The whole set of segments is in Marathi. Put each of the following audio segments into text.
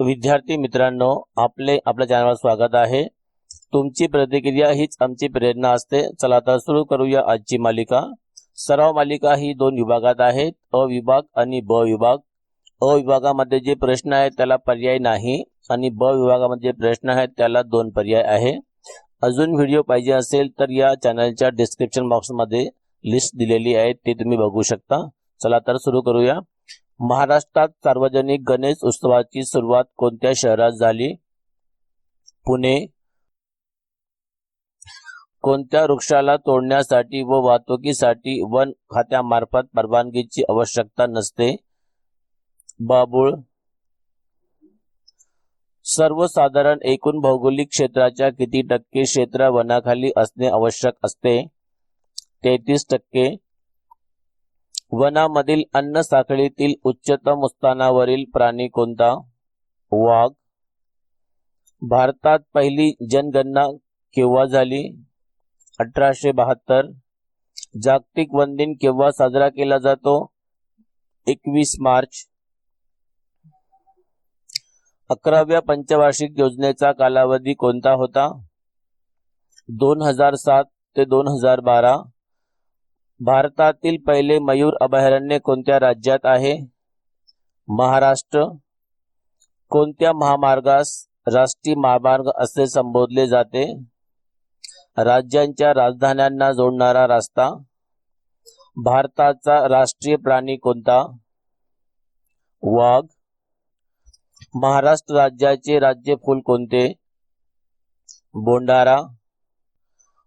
विद्यार्थी मित्रांनो आपले आपल्या चॅनलवर स्वागत आहे. तुमची प्रतिक्रिया हीच आमची प्रेरणा असते. चला तर सुरू करूया आजची मालिका. सराव मालिका ही दोन विभागात आहेत अ विभाग आणि ब विभाग. अ विभागामध्ये जे प्रश्न आहेत त्याला पर्याय नाही आणि ब विभागामध्ये जे प्रश्न आहेत त्याला दोन पर्याय आहे. अजून व्हिडिओ पाहिजे असेल तर या चॅनलच्या डिस्क्रिप्शन बॉक्समध्ये लिस्ट दिलेली आहे ते तुम्ही बघू शकता. चला तर सुरू करूया. महाराष्ट्रात सार्वजनिक गणेश उत्सवाची सुरुवात कोणत्या शहरात झाली? पुणे. कोणत्या वृक्षाला तोडण्यासाठी व वाहतुकीसाठी वन खात्यामार्फत परवानगीची आवश्यकता नसते? बाबुळ. सर्वसाधारण एकूण भौगोलिक क्षेत्राच्या किती टक्के क्षेत्र वनाखाली असणे आवश्यक असते? तेहतीस टक्के. वनामधील अन्न साखळीतील उच्चतम स्थानावरील प्राणी कोणता? वाघ. भारतात पहिली जनगणना केव्हा झाली? अठराशे बहात्तर. जागतिक वन दिन केव्हा साजरा केला जातो? एकवीस मार्च. अकराव्या पंचवार्षिक योजनेचा कालावधी कोणता होता? दोन हजार सात ते दोन हजार बारा. भारतातील पहिले मयूर अभयारण्य कोणत्या राज्यात आहे? महाराष्ट्र. कोणत्या महामार्गास राष्ट्रीय महामार्ग असे संबोधले जाते? राज्यांच्या राजधान्यांना जोडणारा रस्ता. भारताचा राष्ट्रीय प्राणी कोणता? वाघ. महाराष्ट्र राज्याचे राज्य फूल कोणते? बोंडारा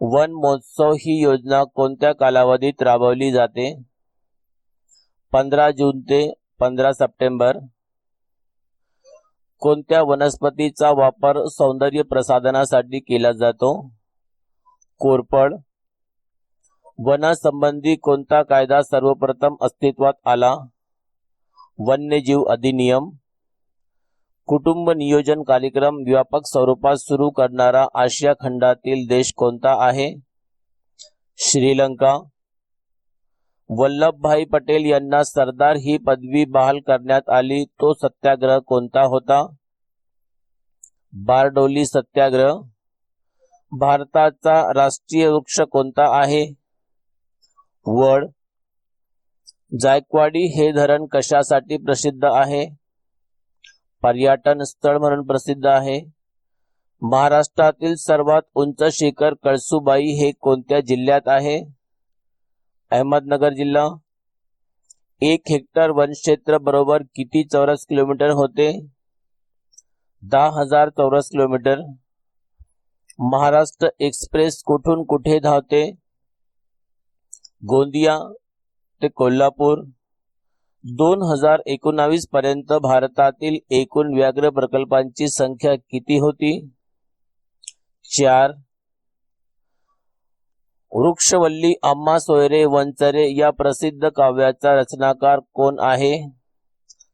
वन महोत्सव ही योजना कोणत्या कालावधीत राबवली जाते? पंधरा जून ते पंधरा सप्टेंबर. कोणत्या वनस्पतीचा वापर सौंदर्य प्रसाधनासाठी केला जातो? कोरपड वनासंबंधी कोणता कायदा सर्वप्रथम अस्तित्वात आला? वन्यजीव अधिनियम. कुटुंब नियोजन कार्यक्रम व्यापक स्वरूपात सुरू करणारा आशिया खंडातील देश कोणता आहे? श्रीलंका. वल्लभभाई पटेल यांना सरदार ही पदवी बहाल करण्यात आली. तो सत्याग्रह कोणता होता? बारडोली सत्याग्रह. भारताचा राष्ट्रीय वृक्ष कोणता आहे? वड. जायकवाडी हे धरण कशासाठी प्रसिद्ध आहे? पर्यटन स्थळ म्हणून प्रसिद्ध आहे. महाराष्ट्रातील सर्वात उंच शिखर कळसुबाई हे कोणत्या जिल्ह्यात आहे? अहमदनगर जिल्हा. एक हेक्टर वनक्षेत्र बरोबर किती चौरस किलोमीटर होते? दहा हजार चौरस किलोमीटर. महाराष्ट्र एक्सप्रेस कुठून कुठे धावते? गोंदिया ते कोल्हापूर. दोन हजार एकोणावीस पर्यंत भारतातील एकूण व्याघ्र प्रकल्पांची संख्या किती होती? चार. वृक्षवल्ली अम्मा सोयरे वंचरे या प्रसिद्ध काव्याचा रचनाकार कोण आहे?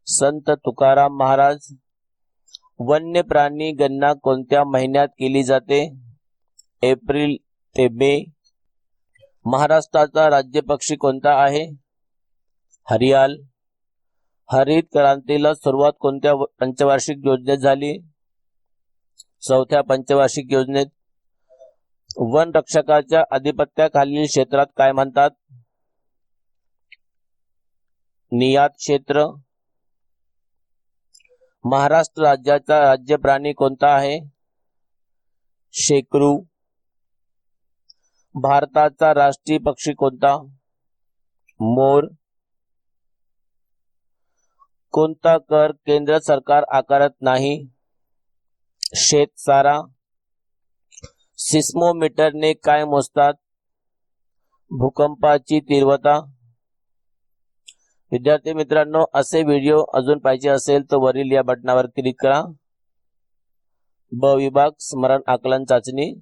संत तुकाराम महाराज. वन्य प्राणी गणना कोणत्या महिन्यात केली जाते? एप्रिल ते मे. महाराष्ट्राचा राज्य पक्षी कोणता आहे? हरियाल. हरित क्रांतीला सुरुवात कोणत्या पंचवार्षिक योजनेत झाली? चौथ्या पंचवार्षिक योजनेत वन रक्षकाच्या अधिपत्याखालील क्षेत्रात काय म्हणतात? नियात क्षेत्र. महाराष्ट्र राज्याचा राज्य प्राणी कोणता आहे? शेकरू. भारताचा राष्ट्रीय पक्षी कोणता? मोर. कोणता कर केंद्र सरकार आकारत नाही? शेतसारा सिस्मोमीटरने काय मोजतात? भूकंपाची तीव्रता. विद्यार्थी मित्रांनो असे व्हिडिओ अजून पाहिजे असेल तर वरील या बटनावर क्लिक करा. ब विभाग स्मरण आकलन चाचणी.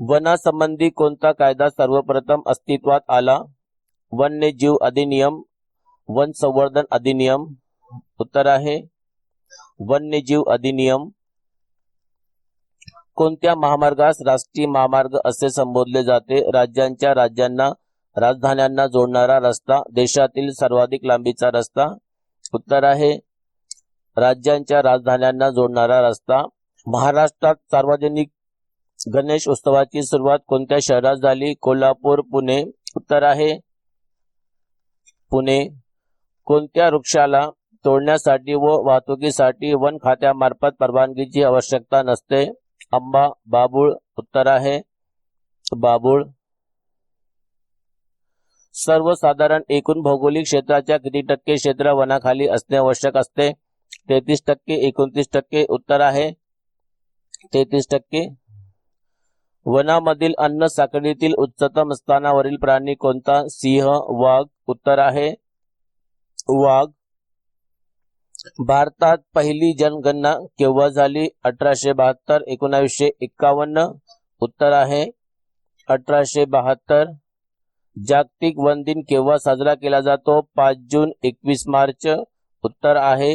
वनासंबंधी कोणता कायदा सर्वप्रथम अस्तित्वात आला? वन्यजीव अधिनियम वन संवर्धन अधिनियम. उत्तर आहे. वन्यजीव अधिनियम. कोणत्या महामार्गास राष्ट्रीय महामार्ग असे संबोधले जाते? राज्यांच्या राज्यांना राजधान्यांना जोडणारा रस्ता देशातील सर्वाधिक लांबीचा रस्ता. उत्तर आहे. राज्यांच्या राजधान्यांना जोडणारा रस्ता. महाराष्ट्रात सार्वजनिक गणेश उत्सवाची सुरुवात कोणत्या शहरात झाली? कोल्हापूर पुणे. उत्तर आहे. पुणे. कोणत्या वृक्षाला तोडण्यासाठी व वाहतुकीसाठी वन खात्यामार्फत परवानगीची आवश्यकता नसते. आंबा बाबूळ उत्तर आहे. बाबूळ. सर्वसाधारण एकूण भौगोलिक क्षेत्राच्या किती टक्के क्षेत्र वनाखाली असणे आवश्यक असते? तेहतीस टक्के एकोणतीस टक्के उत्तर आहे. तेहतीस टक्के. वनामधील अन्न साखळीतील उच्चतम स्थानावरील प्राणी कोणता? सिंह वाघ उत्तर आहे. वाघ. भारतात पहिली जनगणना केव्हा झाली? अठराशे बहात्तर एकोणावीसशे एक्कावन्न. उत्तर आहे अठराशे बहात्तर. जागतिक वन दिन केव्हा साजरा केला जातो? पाच जून एकवीस मार्च. उत्तर आहे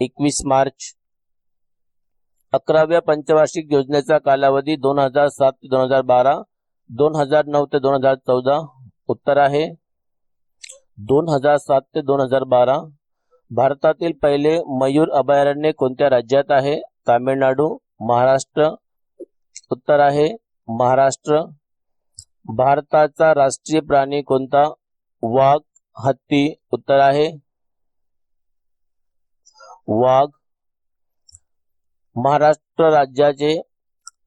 एकवीस मार्च. अकराव्या पंचवार्षिक योजनेचा कालावधी दोन हजार सात ते दोन हजार बारा. दोन हजार नऊ ते दोन हजार चौदा. उत्तर आहे दोन हजार सात ते दोन हजार बारा. भारतातील पहिले मयूर अभयारण्य कोणत्या राज्यात आहे? तामिळनाडू महाराष्ट्र उत्तर आहे महाराष्ट्र. भारताचा राष्ट्रीय प्राणी कोणता? वाघ हत्ती उत्तर आहे. वाघ. महाराष्ट्र राज्याचे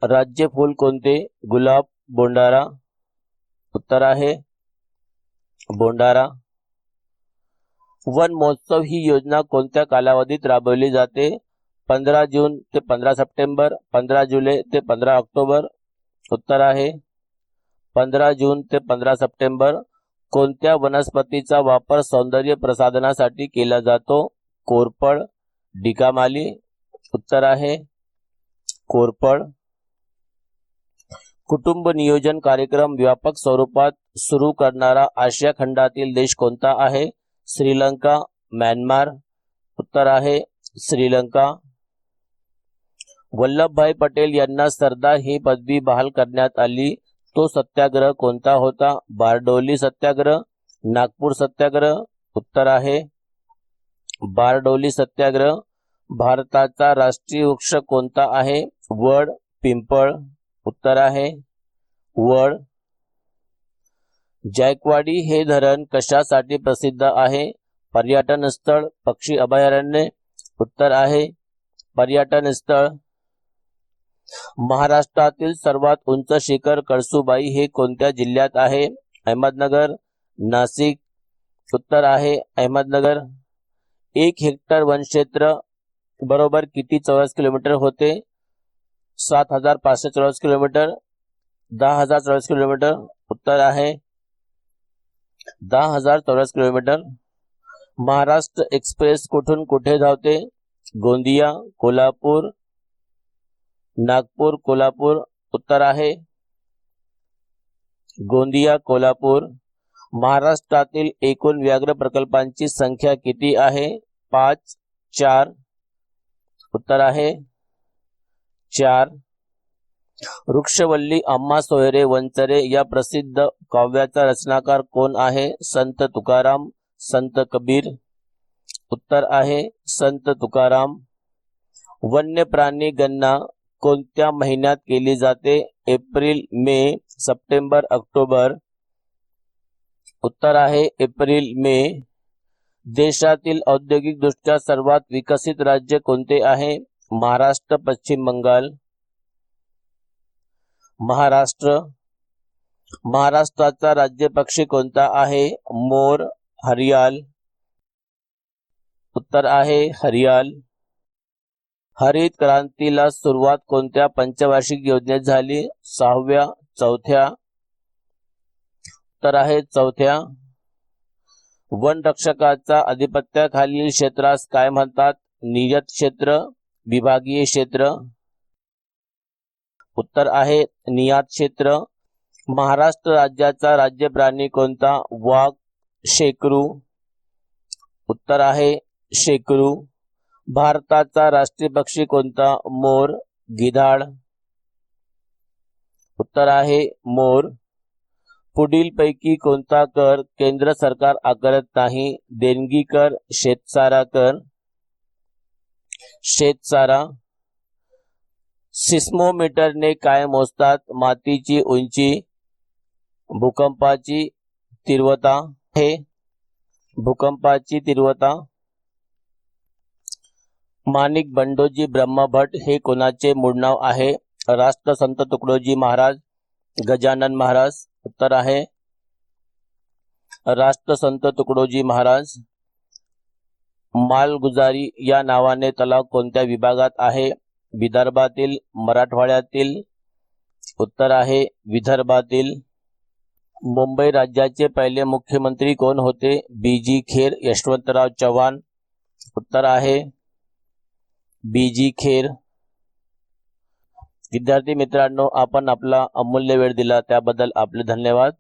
राज्य फूल कोणते? गुलाब बोंडारा. उत्तर आहे. बोंडारा. वन महोत्सव ही योजना कोणत्या कालावधीत राबवली जाते? पंधरा जून ते पंधरा सप्टेंबर पंधरा जुलै ते पंधरा ऑक्टोबर. उत्तर आहे. पंधरा जून ते पंधरा सप्टेंबर कोणत्या वनस्पतीचा वापर सौंदर्य प्रसाधनासाठी केला जातो? कोरपड डिकामाली. उत्तर आहे. कोरपड कुटुंब नियोजन कार्यक्रम व्यापक स्वरूपात सुरू करणारा आशिया खंडातील देश कोणता आहे? श्रीलंका म्यानमार. उत्तर आहे श्रीलंका. वल्लभभाई पटेल यांना सरदार ही पदवी बहाल करण्यात आली. तो सत्याग्रह कोणता होता? बारडोली सत्याग्रह नागपूर सत्याग्रह उत्तर आहे. बारडोली सत्याग्रह भारताचा राष्ट्रीय वृक्ष कोणता आहे? वड पिंपळ उत्तर आहे. वड जायकवाडी हे धरण कशासाठी प्रसिद्ध आहे? पर्यटन स्थळ पक्षी अभयारण्य उत्तर आहे. पर्यटन स्थळ. महाराष्ट्रातील सर्वात उंच शिखर कळसुबाई हे कोणत्या जिल्ह्यात आहे? अहमदनगर नाशिक उत्तर आहे. अहमदनगर. एक हेक्टर वनक्षेत्र बरोबर किती चौरस किलोमीटर होते? सात हजार पाचशे चौरस किलोमीटर. दहा हजार चौरस किलोमीटर. उत्तर आहे. दहा हजार चौरस किलोमीटर. महाराष्ट्र एक्सप्रेस कुठून कुठे धावते? गोंदिया कोल्हापूर. नागपूर कोल्हापूर. उत्तर आहे. गोंदिया कोल्हापूर. महाराष्ट्रातील एकूण व्याघ्र प्रकल्पांची संख्या किती आहे? पाच चार. उत्तर आहे. चार. वृक्षवल्ली अम्मा सोयरे वंचरे या प्रसिद्ध काव्याचा रचनाकार कोण आहे? संत तुकाराम संत कबीर. उत्तर आहे संत तुकाराम. वन्य प्राणी गणना कोणत्या महिन्यात केली जाते? एप्रिल मे सप्टेंबर ऑक्टोबर. उत्तर आहे एप्रिल मे. देशातील औद्योगिकदृष्ट्या सर्वात विकसित राज्य कोणते आहे? महाराष्ट्र पश्चिम बंगाल. महाराष्ट्र. महाराष्ट्राचा राज्य पक्षी कोणता आहे? मोर हरियाल. उत्तर आहे हरियाल. हरित क्रांतीला सुरुवात कोणत्या पंचवार्षिक योजनेत झाली? सहाव्या चौथ्या? उत्तर आहे चौथ्या. वन रक्षकाचा अधिपत्याखालील क्षेत्रास काय म्हणतात? नियत क्षेत्र विभागीय क्षेत्र. उत्तर आहे नियात क्षेत्र. महाराष्ट्र राज्याचा राज्य प्राणी कोणता? वाघ शेकरू. उत्तर आहे शेकरू. भारताचा राष्ट्रीय पक्षी कोणता? मोर गिधाड. उत्तर आहे मोर. पुढील पैकी कोणता कर केंद्र सरकार आकारत नाही? देणगी कर शेतसारा कर. शेतसारा. सिस्मोमीटरने काय मोजतात मातीची उंची भूकंपाची तीव्रता हे भूकंपाची तीव्रता. माणिक बंडोजी ब्रह्मभट हे कोणाचे मूळ नाव आहे? राष्ट्रसंत तुकडोजी महाराज गजानन महाराज उत्तर आहे. राष्ट्रसंत तुकडोजी महाराज मालगुजारी या नावाने तलाव कोणत्या विभागात आहे? विदर्भातील मराठवाड्यातील उत्तर आहे. विदर्भातील मुंबई राज्याचे पहिले मुख्यमंत्री कोण होते? बी जी खेर यशवंतराव चव्हाण. उत्तर आहे. बी जी खेर. विद्यार्थी मित्रांनो आपण आपला अमूल्य वेळ दिला त्याबद्दल आपले धन्यवाद.